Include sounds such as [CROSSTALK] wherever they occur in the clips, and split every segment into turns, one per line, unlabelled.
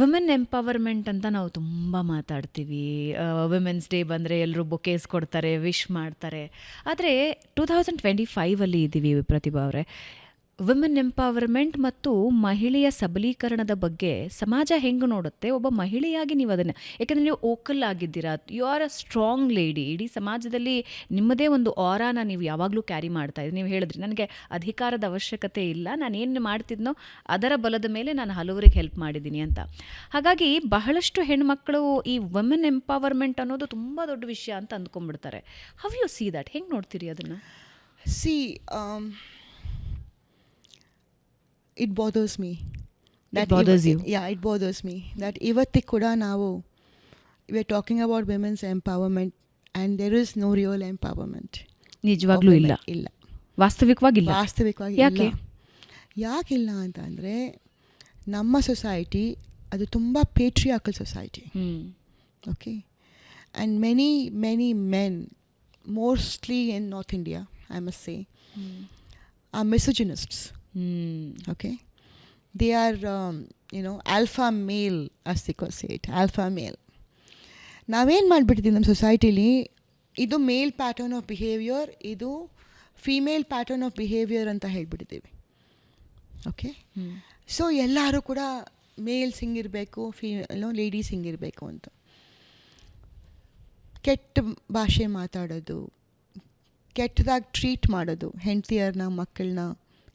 Women empowerment ಅಂತ ನಾವು ತುಂಬ ಮಾತಾಡ್ತೀವಿ. ವುಮೆನ್ಸ್ ಡೇ ಬಂದರೆ ಎಲ್ಲರೂ ಬೊಕೇಸ್ ಕೊಡ್ತಾರೆ ವಿಶ್ ಮಾಡ್ತಾರೆ. ಆದರೆ ಟೂ ತೌಸಂಡ್ ಟ್ವೆಂಟಿ ಫೈವಲ್ಲಿ ಇದ್ದೀವಿ ಪ್ರತಿಭಾ ಅವರೇ. ವುಮೆನ್ ಎಂಪವರ್ಮೆಂಟ್ ಮತ್ತು ಮಹಿಳೆಯ ಸಬಲೀಕರಣದ ಬಗ್ಗೆ ಸಮಾಜ ಹೆಂಗೆ ನೋಡುತ್ತೆ? ಒಬ್ಬ ಮಹಿಳೆಯಾಗಿ ನೀವು ಅದನ್ನು, ಯಾಕಂದರೆ ನೀವು ಓಕಲ್ ಆಗಿದ್ದೀರಾ? You are a strong lady ಇಡೀ ಸಮಾಜದಲ್ಲಿ ನಿಮ್ಮದೇ ಒಂದು ಆರಾನ ನೀವು ಯಾವಾಗಲೂ ಕ್ಯಾರಿ ಮಾಡ್ತಾ ಇದ್ದೀರಿ. ನೀವು ಹೇಳಿದ್ರಿ, ನನಗೆ ಅಧಿಕಾರದ ಅವಶ್ಯಕತೆ ಇಲ್ಲ. ನಾನು ಏನು ಮಾಡ್ತಿದ್ನೋ ಅದರ ಬಲದ ಮೇಲೆ ನಾನು ಹಲವರಿಗೆ ಹೆಲ್ಪ್ ಮಾಡಿದ್ದೀನಿ ಅಂತ. ಹಾಗಾಗಿ ಬಹಳಷ್ಟು ಹೆಣ್ಮಕ್ಳು ಈ ವುಮೆನ್ ಎಂಪವರ್ಮೆಂಟ್ ಅನ್ನೋದು ತುಂಬ ದೊಡ್ಡ ವಿಷಯ ಅಂತ ಅಂದ್ಕೊಂಡ್ಬಿಡ್ತಾರೆ. ಹವ್ ಯು ಸಿ ದಟ್ ಹೆಂಗೆ ನೋಡ್ತೀರಿ ಅದನ್ನು?
See it bothers me
bothers you.
Yeah it bothers me that ಇವತ್ತಿಗೆ ಕೂಡ ನಾವು we are talking about women's empowerment and there is no real empowerment
ನಿಜವಾಗ್ಲೂ ಇಲ್ಲ.
ಇಲ್ಲ.
ವಾಸ್ತವಿಕವಾಗಿಲ್ಲ
ವಾಸ್ತವಿಕವಾಗಿ
ಯಾಕೆ?
ಇಲ್ಲ ಯಾಕಿಲ್ಲ ಅಂತ ಅಂದರೆ ನಮ್ಮ ಸೊಸೈಟಿ ಅದು ತುಂಬ patriarchal society
hmm.
Okay? And many many men mostly in north india i must say are
hmm
okay? They are um, you know alpha male as they say it alpha male. ನಾವೇನು ಮಾಡಿಬಿಟ್ಟಿದ್ದೀವಿ ನಮ್ಮ ಸೊಸೈಟಿಲಿ ಇದು male pattern of behaviour ಇದು female pattern of behaviour ಅಂತ ಹೇಳಿಬಿಟ್ಟಿದ್ದೀವಿ okay so ಎಲ್ಲರೂ ಕೂಡ ಮೇಲ್ಸ್ ಹಿಂಗಿರಬೇಕು ಫೀ ಏನೋ ಲೇಡೀಸ್ ಹಿಂಗಿರಬೇಕು ಅಂತ. ಕೆಟ್ಟ ಭಾಷೆ ಮಾತಾಡೋದು ಕೆಟ್ಟದಾಗಿ ಟ್ರೀಟ್ ಮಾಡೋದು ಹೆಂಡತಿಯರನ್ನ ಮಕ್ಕಳನ್ನ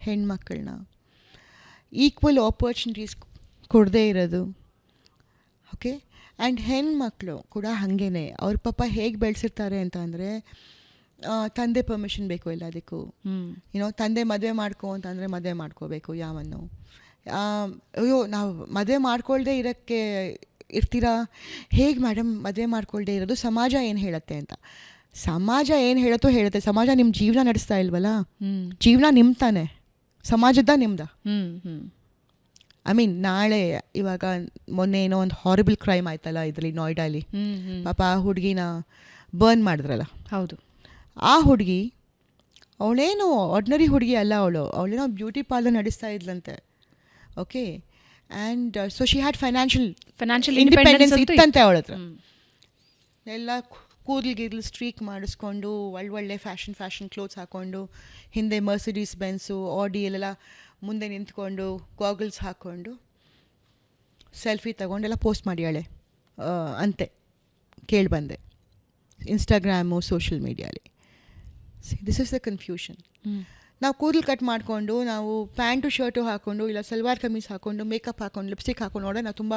ಹೆಣ್ಮಕ್ಕಳನ್ನ ಈಕ್ವಲ್ ಆಪರ್ಚುನಿಟೀಸ್ ಕೊಡದೇ ಇರೋದು. ಓಕೆ ಆ್ಯಂಡ್ ಹೆಣ್ಮಕ್ಳು ಕೂಡ ಹಾಗೇನೆ. ಅವ್ರ ಪಾಪ ಹೇಗೆ ಬೆಳೆಸಿರ್ತಾರೆ ಅಂತ ಅಂದರೆ ತಂದೆ ಪರ್ಮಿಷನ್ ಬೇಕು ಎಲ್ಲದಕ್ಕೂ. ಏನೋ ತಂದೆ ಮದುವೆ ಮಾಡ್ಕೊ ಅಂತಂದರೆ ಮದುವೆ ಮಾಡ್ಕೋಬೇಕು ಯಾವನ್ನು. ಅಯ್ಯೋ ನಾವು ಮದುವೆ ಮಾಡ್ಕೊಳ್ಳದೆ ಇರೋಕ್ಕೆ ಇರ್ತೀರಾ? ಹೇಗೆ ಮೇಡಮ್ ಮದುವೆ ಮಾಡ್ಕೊಳ್ಳದೆ ಇರೋದು? ಸಮಾಜ ಏನು ಹೇಳುತ್ತೆ ಅಂತ. ಸಮಾಜ ಏನು ಹೇಳುತ್ತೋ ಹೇಳುತ್ತೆ. ಸಮಾಜ ನಿಮ್ಮ ಜೀವನ ನಡೆಸ್ತಾ ಇಲ್ವಲ್ಲ? ಜೀವನ ನಿಮ್ಮ ತಾನೆ ಸಮಾಜದ ನಿಮ್ದ? ಐ ಮೀನ್ ನಾಳೆ ಇವಾಗ ಮೊನ್ನೆ ಏನೋ ಒಂದು ಹಾರಿಬಲ್ ಕ್ರೈಮ್ ಆಯ್ತಲ್ಲ ಇದರಲ್ಲಿ ನೋಯ್ಡಾಲಿ. ಪಾಪ ಆ ಹುಡುಗಿನ ಬರ್ನ್ ಮಾಡಿದ್ರಲ್ಲ.
ಹೌದು.
ಆ ಹುಡುಗಿ ಅವಳೇನು ಆರ್ಡ್ನರಿ ಹುಡುಗಿ ಅಲ್ಲ ಅವಳು. ಅವಳೇನೋ ಬ್ಯೂಟಿ ಪಾರ್ಲರ್ ನಡೆಸ್ತಾ ಇದ್ಲಂತೆ. Okay and so she had financial
financial
independence ಇತ್ತಂತೆ ಅವಳ ಹತ್ರ ಎಲ್ಲ ಕೂದಲು ಗಿದ್ಲು ಸ್ಟ್ರೀಕ್ ಮಾಡಿಸ್ಕೊಂಡು ಒಳ್ಳೊಳ್ಳೆ ಫ್ಯಾಷನ್ ಫ್ಯಾಷನ್ ಕ್ಲೋತ್ಸ್ ಹಾಕ್ಕೊಂಡು ಹಿಂದೆ ಮರ್ಸಿಡೀಸ್ ಬೆನ್ಸು ಆಡಿ ಎಲ್ಲ ಮುಂದೆ ನಿಂತ್ಕೊಂಡು ಗಾಗಲ್ಸ್ ಹಾಕ್ಕೊಂಡು ಸೆಲ್ಫಿ ತಗೊಂಡೆಲ್ಲ ಪೋಸ್ಟ್ ಮಾಡ್ಯಾಳೆ. ಅಂತೆ ಕೇಳಿಬಂದೆ ಇನ್ಸ್ಟಾಗ್ರಾಮು ಸೋಷಿಯಲ್ ಮೀಡಿಯಾಲಿ ದಿಸ್ ಇಸ್ ದ ಕನ್ಫ್ಯೂಷನ್ ನಾವು ಕೂದಲು ಕಟ್ ಮಾಡಿಕೊಂಡು ನಾವು ಪ್ಯಾಂಟು ಶರ್ಟು ಹಾಕ್ಕೊಂಡು ಇಲ್ಲ ಸಲ್ವಾರ್ ಕಮೀಸ್ ಹಾಕ್ಕೊಂಡು ಮೇಕಪ್ ಹಾಕ್ಕೊಂಡು ಲಿಪ್ಸ್ಟಿಕ್ ಹಾಕೊಂಡು ನೋಡೋ ನಾವು ತುಂಬ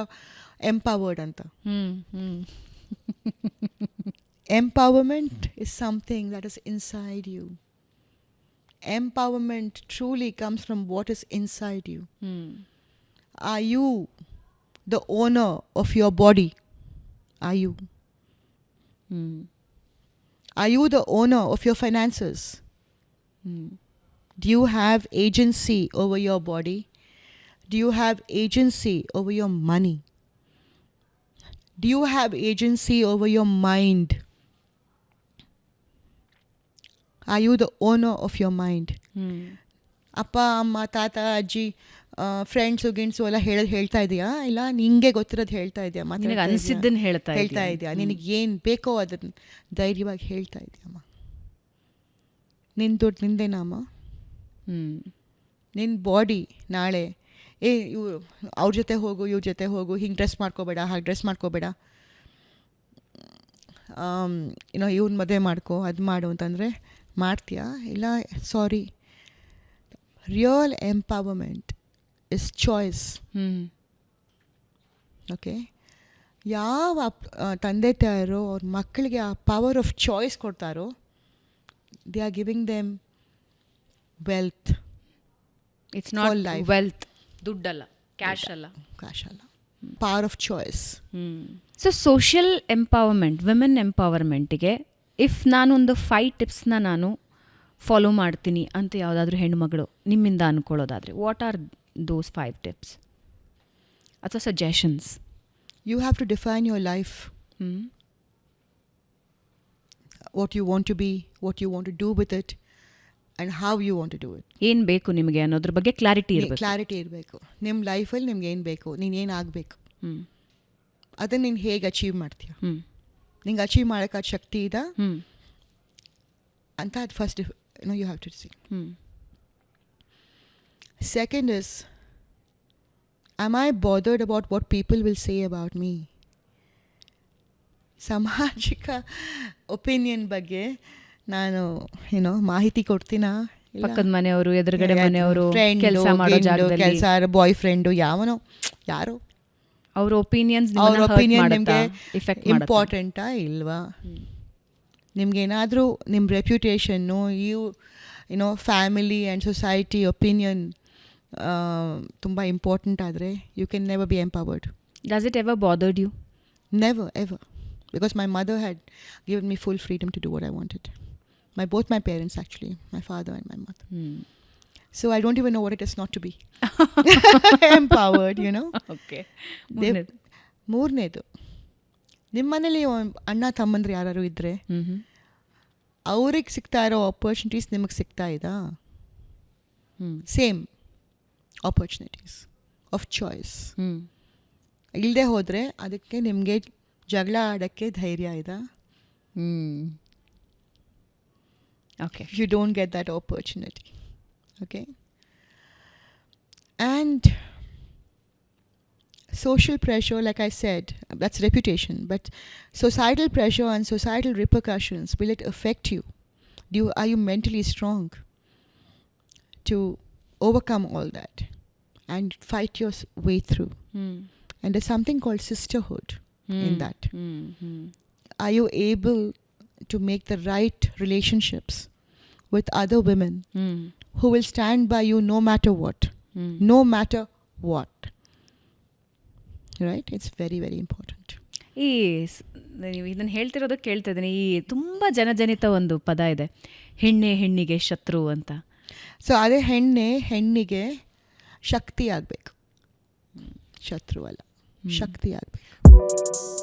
ಎಂಪವರ್ಡ್ ಅಂತ. [LAUGHS] Empowerment is something that is inside you. Empowerment truly comes from what is inside you.
Hmm.
Are you the owner of your body? Are you?
Hmm.
Are you the owner of your finances?
Hmm.
Do you have agency over your body? Do you have agency over your money? Do you have agency over your mind? Are you the owner of your
mind
ಅಪ್ಪ ಅಮ್ಮ ತಾತ ಅಜ್ಜಿ friends ಗಿಂಡ್ಸು ಎಲ್ಲ ಹೇಳೋದು ಹೇಳ್ತಾ ಇದೆಯಾ? ಇಲ್ಲ ನಿಂಗೆ ಗೊತ್ತಿರೋದು ಹೇಳ್ತಾ ಇದೆಯಾ?
ಮತ್ತೆ ಅನಿಸಿದ್ದನ್ನು ಹೇಳ್ತಾ
ಹೇಳ್ತಾ
ಇದೀಯ.
ನಿನಗೆ ಏನು ಬೇಕೋ ಅದನ್ನು ಧೈರ್ಯವಾಗಿ ಹೇಳ್ತಾ ಇದೆಯಮ್ಮ ನಿನ್ನ ದುಡ್ಡು ನಿಂದೇನಮ್ಮ ನಿನ್ನ ಬಾಡಿ ನಾಳೆ ಏ ಇವು ಅವ್ರ ಜೊತೆ ಹೋಗು ಇವ್ರ ಜೊತೆ ಹೋಗು ಹಿಂಗೆ ಡ್ರೆಸ್ ಮಾಡ್ಕೋಬೇಡ ಹಾಗೆ ಡ್ರೆಸ್ ಮಾಡ್ಕೋಬೇಡ. ಏನೋ ಇವ್ನ ಮದುವೆ ಮಾಡ್ಕೋ ಅದು ಮಾಡು ಅಂತಂದರೆ ಮಾಡ್ತೀಯಾ ಇಲ್ಲ sorry real empowerment is choice okay ಯಾವ ತಂದೆ ತಾಯರು ಅವ್ರ ಮಕ್ಕಳಿಗೆ ಆ ಪವರ್ ಆಫ್ ಚಾಯ್ಸ್ ಕೊಡ್ತಾರೋ they are giving them wealth
it's not
life
wealth ದುಡ್ಡಲ್ಲ cash ಅಲ್ಲ.
ಕ್ಯಾಶ್ ಅಲ್ಲ. Power of choice
so social empowerment women ಎಂಪವರ್ಮೆಂಟ್ಗೆ if ನಾನೊಂದು ಫೈವ್ ಟಿಪ್ಸ್ನ ನಾನು ಫಾಲೋ ಮಾಡ್ತೀನಿ ಅಂತ ಯಾವುದಾದ್ರೂ ಹೆಣ್ಮಗಳು ನಿಮ್ಮಿಂದ ಅಂದ್ಕೊಳ್ಳೋದಾದರೆ what are those five tips ಅಥವಾ suggestions
you have to define your
life
what you want to be what you want to do with it and how you want to do it.
ಏನು ಬೇಕು ನಿಮಗೆ ಅನ್ನೋದ್ರ ಬಗ್ಗೆ clarity ಇರಬೇಕು.
Clarity ಇರಬೇಕು. ನಿಮ್ಮ ಲೈಫಲ್ಲಿ ನಿಮ್ಗೆ ಏನು ಬೇಕು? ನೀನು ಏನು ಆಗಬೇಕು?
ಹ್ಞೂ
ಅದನ್ನು ನೀನು ಹೇಗೆ ಅಚೀವ್ ಮಾಡ್ತೀಯ?
ಹ್ಞೂ
ನಿಂಗೆ ಅಚೀವ್ ಮಾಡೋಕ್ಕೆ ಅದು ಶಕ್ತಿ ಇದೆ.
ಹ್ಮ್.
ಅಂತ ಅದು first know you have to see second is am I bothered about what people will say about me? ಸಾಮಾಜಿಕ ಒಪಿನಿಯನ್ ಬಗ್ಗೆ ನಾನು ಏನೋ ಮಾಹಿತಿ ಕೊಡ್ತೀನಾ?
ಪಕ್ಕದ ಮನೆಯವರು ಎದುರುಗಡೆ ಮನೆಯವರು ಕೆಲಸ ಮಾಡೋ
ಕೆಲಸ ಬಾಯ್ ಫ್ರೆಂಡು ಯಾವನೋ ಯಾರೋ.
ಅವ್ರ ಒಪಿನಿಯನ್ಸ್
ಅವ್ರ ಒಪಿನಿಯನ್ ನಿಮಗೆ
ಇಫೆಕ್ಟ್
ಇಂಪಾರ್ಟೆಂಟಾ ಇಲ್ವಾ? ನಿಮ್ಗೇನಾದರೂ ನಿಮ್ಮ ರೆಪ್ಯುಟೇಷನ್ನು you you know family and society opinion ತುಂಬ ಇಂಪಾರ್ಟೆಂಟ್ ಆದರೆ you can never be empowered
does it ever bothered you
never ever because my mother had given me full freedom to do what I wanted my both my parents actually my father and my mother so I don't even know what it is not to be empowered you know
okay
Dev- ಮೂರನೇದು. ನಿಮ್ಮ ಮನೇಲಿ ಅಣ್ಣ ತಮ್ಮಂದ್ರೆ ಯಾರು ಇದ್ದರೆ ಅವ್ರಿಗೆ ಸಿಗ್ತಾ ಇರೋ opportunities ನಿಮಗೆ ಸಿಗ್ತಾ ಇದ್ದಾ
ಹ್ಞೂ
ಸೇಮ್ ಆಪರ್ಚುನಿಟೀಸ್ ಆಫ್ ಚಾಯ್ಸ್
ಹ್ಞೂ
ಇಲ್ಲದೆ ಹೋದರೆ ಅದಕ್ಕೆ ನಿಮಗೆ ಜಗಳ ಆಡೋಕ್ಕೆ ಧೈರ್ಯ ಇದಾ?
ಹ್ಞೂ okay
you don't get that opportunity. okay and social pressure like i said that's reputation but societal pressure and societal repercussions will it affect you do you, are you mentally strong to overcome all that and fight your way through
mm.
and there's something called sisterhood mm. in hmm.
that mm-hmm.
are you able to make the right relationships with other women
mm.
Who will stand by you no matter what?
Mm.
No matter what. Right? It's very, very important.
ಈ ನೀವು ಇದನ್ನು ಹೇಳ್ತಿರೋದಕ್ಕೆ ಕೇಳ್ತಾ ಇದ್ದೀನಿ ಈ ತುಂಬ ಜನಜನಿತ ಒಂದು ಪದ ಇದೆ ಹೆಣ್ಣೆ ಹೆಣ್ಣಿಗೆ ಶತ್ರು ಅಂತ
ಸೊ ಅದೇ ಹೆಣ್ಣೆ ಹೆಣ್ಣಿಗೆ ಶಕ್ತಿ ಆಗಬೇಕು ಶತ್ರು ಅಲ್ಲ ಶಕ್ತಿ ಆಗಬೇಕು